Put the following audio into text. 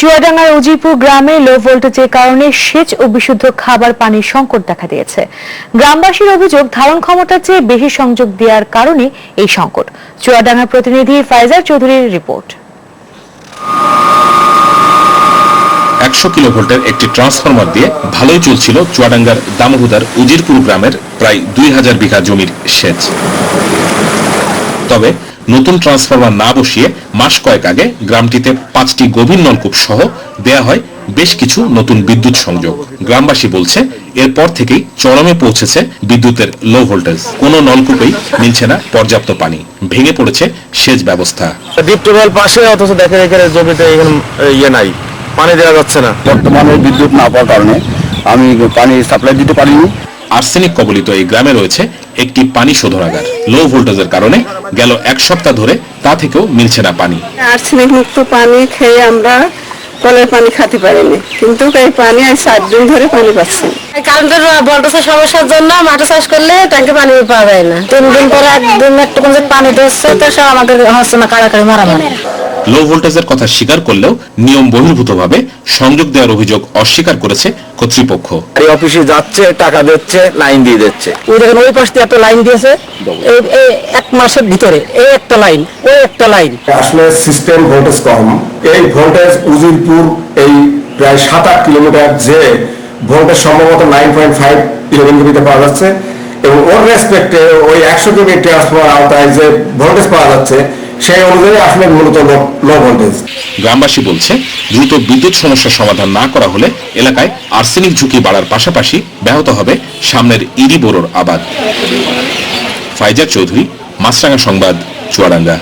চুয়াডাঙ্গার উজিপুর গ্রামে লো ভোল্টেজের কারণে সেচ ও বিশুদ্ধ খাবার পানির সংকট দেখা দিয়েছে। গ্রামবাসীর অভিযোগ, ধারণ ক্ষমতার চেয়ে বেশি সংযোগ দেওয়ার কারণে এই সংকট। চুয়াডাঙ্গার প্রতিনিধি ফাইজার চৌধুরীর রিপোর্ট। একশো কিলোভোল্টের একটি ট্রান্সফরমার দিয়ে ভালোই চলছিল চুয়াডাঙ্গার দামহুদার উজিরপুর গ্রামের প্রায় দুই হাজার বিঘা জমির সেচ। তবে নতুন ট্রান্সফরমার না বসিয়ে মাস কয়েক আগে গ্রামটিতে পাঁচটি গভীর নলকূপ সহ দেয়া হয় বেশ কিছু নতুন বিদ্যুৎ সংযোগ। গ্রামবাসী বলছে এরপর থেকেই চরমে পৌঁছেছে বিদ্যুতের লো ভোল্টেজ কোনো নলকূপেই মিলছে না পর্যাপ্ত পানি। ভেঙে পড়েছে সেচ ব্যবস্থা। ডিপ টিউবওয়েল পাশে অথচ দেখে দেখে জমিতে এখানে ইয়ে নাই। পানি দেওয়া যাচ্ছে না। বর্তমানে বিদ্যুৎ না পাওয়ার কারণে আমি পানি সাপ্লাই দিতে পারিনি। আর্সেনিক কবলিত এই গ্রামে রয়েছে একটি পানি শোধনাগার। লো ভোল্টেজের কারণে গেল এক সপ্তাহ ধরে তা থেকেও মিলছে না পানি। আর্সেনিক মুক্ত পানি খেয়ে আমরা কলের পানি খেতে পারিনি। কিন্তু এই পানি আজ সাত দিন ধরে পানি পাচ্ছি। কারেন্টের ভোল্টেজের সমস্যার জন্য মাঠে চাষ করলে ট্যাঙ্কে পানি পাওয়া যায় না। তিন দিন পরে একদিন একটু পানি দিচ্ছে তো সব আমাদের হচ্ছে না কাড়াকাড়ি মারামারি। লো ভোল্টেজের কথা স্বীকার করলেও নিয়ম বহির্ভূতভাবে সংযোগ দেওয়ার অভিযোগ অস্বীকার করেছে কর্তৃপক্ষ। এই অফিসে যাচ্ছে টাকা দিচ্ছে লাইন দিয়ে দিচ্ছে। ওই দেখেন ওই পাশ একটা লাইন দিয়েছে এক মাসের ভিতরে এই একটা লাইন ওই একটা লাইন আসলে সিস্টেম ভোল্টেজ কম। এই ভোল্টেজ উজিরপুর এই প্রায় সাত আট কিলোমিটার যে ভোল্টেজ সম্ভবত নাইন পয়েন্ট ফাইভ ইলেভেন কেবিতে পাওয়া যাচ্ছে এবং ওর রেসপেক্টে ওই একশো কেবি ট্রান্সফার আওতায় যে ভোল্টেজ পাওয়া যাচ্ছে সেই অনুযায়ী আসলে মূলত লো ভোল্টেজ গ্রামবাসী বলছে, দ্রুত বিদ্যুৎ সমস্যার সমাধান না করা হলে এলাকায় আর্সেনিক ঝুঁকি বাড়ার পাশাপাশি ব্যাহত হবে সামনের ইরি বোরোর আবাদ। ফাইজার চৌধুরী মাছরাঙ্গা সংবাদ, চুয়াডাঙ্গা।